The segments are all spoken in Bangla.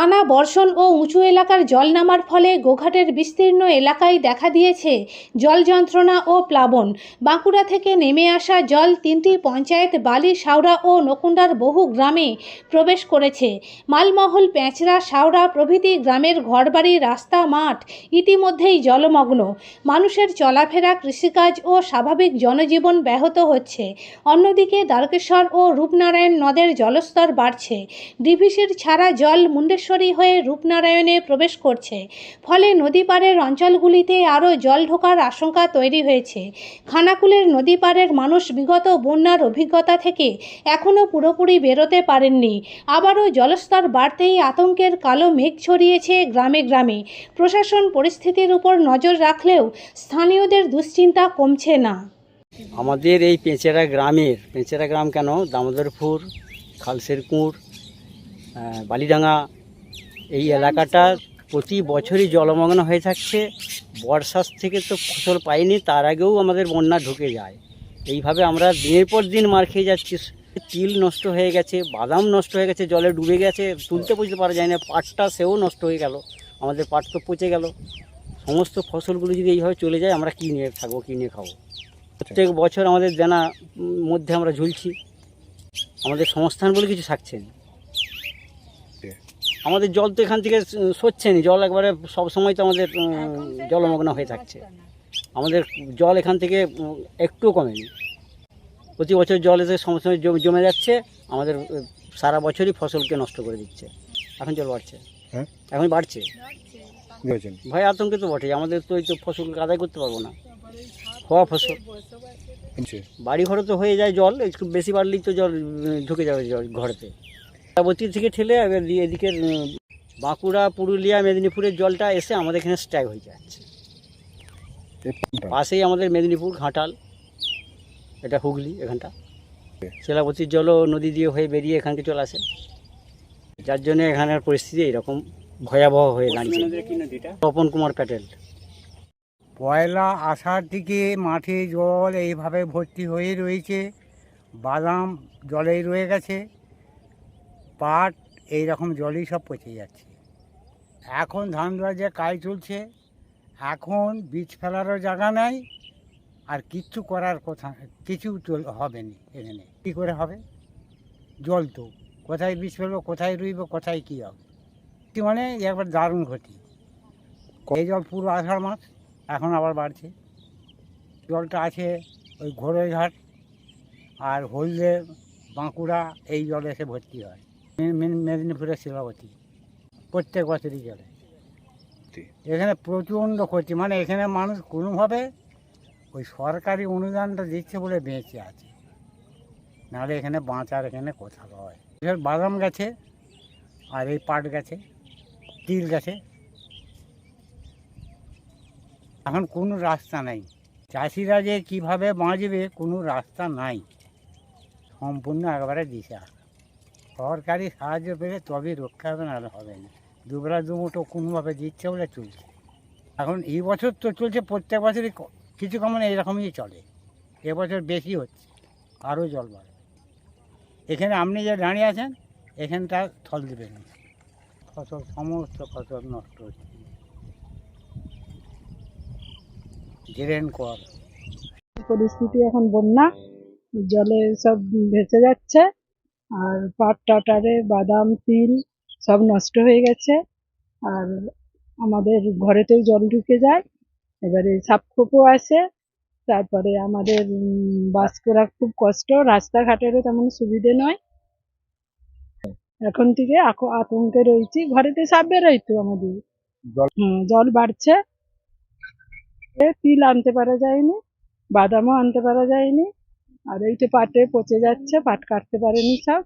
টানা বর্ষণ ও উঁচু এলাকার জল নামার ফলে গোঘাটের বিস্তীর্ণ এলাকায় দেখা দিয়েছে জল যন্ত্রণা ও প্লাবন। বাঁকুড়া থেকে নেমে আসা জল তিনটি পঞ্চায়েত বালি, শাওড়া ও নকুণ্ডার বহু গ্রামে প্রবেশ করেছে। মালমহল, প্যাঁচড়া, শাওড়া প্রভৃতি গ্রামের ঘরবাড়ি, রাস্তা, মাঠ ইতিমধ্যেই জলমগ্ন। মানুষের চলাফেরা, কৃষিকাজ ও স্বাভাবিক জনজীবন ব্যাহত হচ্ছে। অন্যদিকে দ্বারকেশ্বর ও রূপনারায়ণ নদের জলস্তর বাড়ছে। ডিভিসির ছাড়া জল মুন্ডেশ্বরী হয়ে রূপনারায়ণে প্রবেশ করছে। ফলে নদী পাড়ের অঞ্চলগুলিতে আরও জল ঢোকার আশঙ্কা তৈরি হয়েছে। খানাকুলের নদী পাড়ের মানুষ বিগত বন্যার অভিজ্ঞতা থেকে এখনও পুরোপুরি বেরোতে পারেননি। আবারও জলস্তর বাড়তেই আতঙ্কের কালো মেঘ ছড়িয়েছে গ্রামে গ্রামে। প্রশাসন পরিস্থিতির উপর নজর রাখলেও স্থানীয়দের দুশ্চিন্তা কমছে না। আমাদের এই পেঁচেরা গ্রামের পেঁচেরা গ্রাম কেন? দামোদরপুর, খালসের কুঁড় বালিডাঙ্গা এই এলাকাটা প্রতি বছরই জলমগ্ন হয়ে থাকছে। বর্ষার থেকে তো ফসল পাইনি, তার আগেও আমাদের বন্যা ঢুকে যায়। এইভাবে আমরা দিনের পর দিন মার খেয়ে যাচ্ছি। তিল নষ্ট হয়ে গেছে, বাদাম নষ্ট হয়ে গেছে, জলে ডুবে গেছে, তুলতে বুঝতে পারা যায় না, পাটটা সেও নষ্ট হয়ে গেল, আমাদের পাট তো পচে গেল। সমস্ত ফসলগুলো যদি এইভাবে চলে যায়, আমরা কী নিয়ে থাকব, কী নিয়ে খাব? প্রত্যেক বছর আমাদের দেনা মধ্যে আমরা ঝুলছি। আমাদের সংস্থান বলে কিছু থাকছে না। আমাদের জল তো এখান থেকে সরছে না জল একবারে সব সময় তো আমাদের জলমগ্ন হয়ে থাকছে। আমাদের জল এখান থেকে উম, একটুও কমেনি। প্রতি বছর জল এসে সময় সময় জমে- যাচ্ছে। আমাদের সারা বছরই ফসলকে নষ্ট করে দিচ্ছে। এখন জল বাড়ছে। হ্যাঁ? এখন বাড়ছে। বুঝেছেন ভয় আতঙ্কে তো বটেই। আমাদের তো এই তো ফসল আদায় করতে পারব না। হওয়া ফসল। শুনছি। বাড়ি ঘরে তো হয়ে যায় জল। একটু বেশি বাড়লেই তো জল ঢুকে যাবে জল ঘরেতে। অতি থেকে ঠেলে এবার এদিকে বাঁকুড়া পুরুলিয়া মেদিনীপুরের জলটা এসে আমাদের এখানে স্ট্যাগ হয়ে যাচ্ছে। পাশেই আমাদের মেদিনীপুর ঘাটাল এটা হুগলি এখানটা। শিলাবতীর জলও নদী দিয়ে হয়ে বেরিয়ে এখানকে চলে আসে। যার জন্য এখানের পরিস্থিতি এরকম ভয়াবহ হয়ে দাঁড়িয়েছে। তপন কুমার প্যাটেল। পয়লা আষাঢ় দিকে মাঠে জল এইভাবে ভর্তি হয়ে রয়েছে বাদাম জলেই রয়ে গেছে। পাট এই রকম জলই সব পচে যাচ্ছে। এখন ধান রোয়া যে কাজ চলছে, এখন বীজ ফেলারও জায়গা নাই, আর কিচ্ছু করার কথা, কিছু হবে না এখানে। কী করে হবে? জল তো। কোথায় বীজ ফেলব, কোথায় রুইব, কোথায় কী হবে? মানে একবার দারুণ ক্ষতি। এই জল পুরো আষাঢ় মাস, এখন আবার বাড়ছে। জলটা আছে ওই ঘোড়ইঘাট আর হলদে, বাঁকুড়া, এই জল এসে ভর্তি হয়। মেদিনীপুরের শিলাবতী প্রত্যেক বছরই জি। এখানে প্রচণ্ড ক্ষতি। মানে এখানে মানুষ কোনোভাবে ওই সরকারি অনুদানটা দিচ্ছে বলে বেঁচে আছে। নাহলে এখানে বাঁচার এখানে কোথাও হয় এবার বাদাম গেছে আর এই পাট গেছে তিল গেছে এখন কোনো রাস্তা নাই। চাষিরা যে কীভাবে বাঁচবে কোনো রাস্তা নাই। সম্পূর্ণ একবারে দিশা। সরকারি সাহায্য পেলে তবেই রক্ষা হবে, নাহলে হবে না। দুবেলা দুমুটো কোনোভাবে দিচ্ছে বলে চলছে। এখন এই বছর তো চলছে, প্রত্যেক বছরই কিছু কমন এইরকমই চলে। এবছর বেশি হচ্ছে, আরও জল বাড়বে। এখানে আপনি যে দাঁড়িয়ে আছেন, এখানটা থল দেবেন ফসল, সমস্ত ফসল নষ্ট হচ্ছে। জেরেন কর। পরিস্থিতি এখন বন্যা, জলে সব ভেসে যাচ্ছে। আর পাট টাটারে বাদাম তিল সব নষ্ট হয়ে গেছে। আর আমাদের ঘরেতেও জল ঢুকে যায়। এবারে সাপখোপও আসে তারপরে আমাদের বাস করা খুব কষ্ট। রাস্তাঘাটেরও তেমন সুবিধে নয়। এখন থেকে আতঙ্কে রয়েছি। ঘরেতে সাপ বেরোয় তো আমাদের। জল- বাড়ছে। তিল আনতে পারা যায়নি বাদামও আনতে পারা যায়নি। আর এই তো পাটে পচে যাচ্ছে, পাট কাটতে পারেনি সব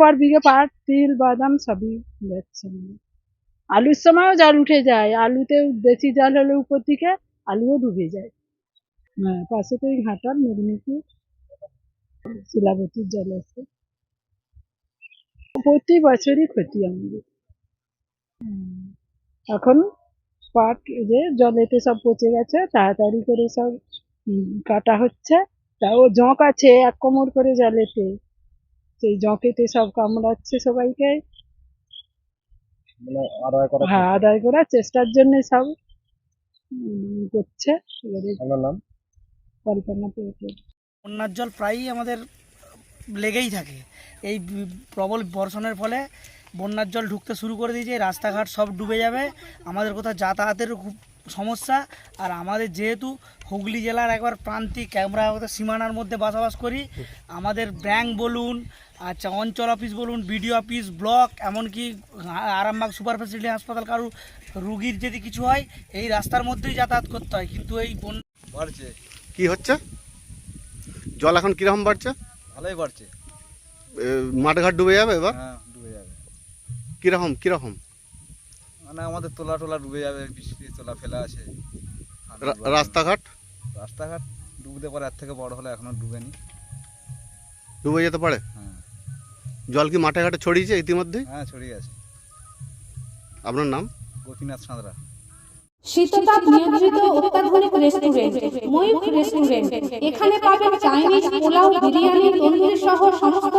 পর বিঘে পাট, তিল, বাদাম সবই যাচ্ছে মানে। আলুর সময়ও জল উঠে যায়, আলুতেও বেশি জল হলে উপর দিকে আলুও ডুবে যায় হ্যাঁ পাশে তো ঘাটাল মেদিনীপুর শিলাবতীর জল আছে প্রতি বছরই ক্ষতি আমাদের। এখন পাট যে জলেতে সব পচে গেছে, তাড়াতাড়ি করে সব কাটা হচ্ছে তাও জঁক আছে এক কোমর করে জলেতে। সেই জঁকেতে সব কামড়াচ্ছে সবাইকে। মানে আদায় হ্যাঁ আদায় করার চেষ্টার জন্য সব করছে। নাম? কল্পনা পেয়েছে। বন্যার জল প্রায়ই আমাদের লেগেই থাকে। এই প্রবল বর্ষণের ফলে বন্যার জল ঢুকতে শুরু করে দিয়েছে রাস্তাঘাট সব ডুবে যাবে। আমাদের কোথাও যাতায়াতেরও খুব সমস্যা। আর আমাদের যেহেতু হুগলি জেলার একবার প্রান্তিক আমরা সীমানার মধ্যে বসবাস করি আমাদের ব্যাংক বলুন আচ্ছা অঞ্চল অফিস বলুন বিডিও অফিস ব্লক এমনকি আরামবাগ সুপার ফেসিলিটি হাসপাতাল কারু রুগীর যদি কিছু হয় এই রাস্তার মধ্যেই যাতায়াত করতে হয়। কিন্তু এই বন্যা বাড়ছে। কি হচ্ছে? জল এখন কীরকম বাড়ছে? ভালোই বাড়ছে। মাঠঘাট ডুবে যাবে এবার? হ্যাঁ ডুবে যাবে। কীরকম কীরকম? মানে আমাদের তোলা টোলা ডুবে যাবে বৃষ্টি তোলা ফেলা আছে। রাস্তাঘাট? রাস্তাঘাট ডুবতে পারে এর থেকে বড় হলে এখনও ডুবেনি। ডুবে যেতে পারে? হ্যাঁ। জল কি মাঠে ঘাটে ছড়িয়েছে ইতিমধ্যে? হ্যাঁ ছড়িয়ে আছে। আপনার নাম? গোপীনাথ সাঁতরা। শীততাপ নিয়ন্ত্রিত অত্যাধুনিক রেস্টুরেন্ট ময়ূখ রেস্টুরেন্ট এখানে পাবেন চাইনিজ পোলাও বিরিয়ানি তন্দুরি সহ সমস্ত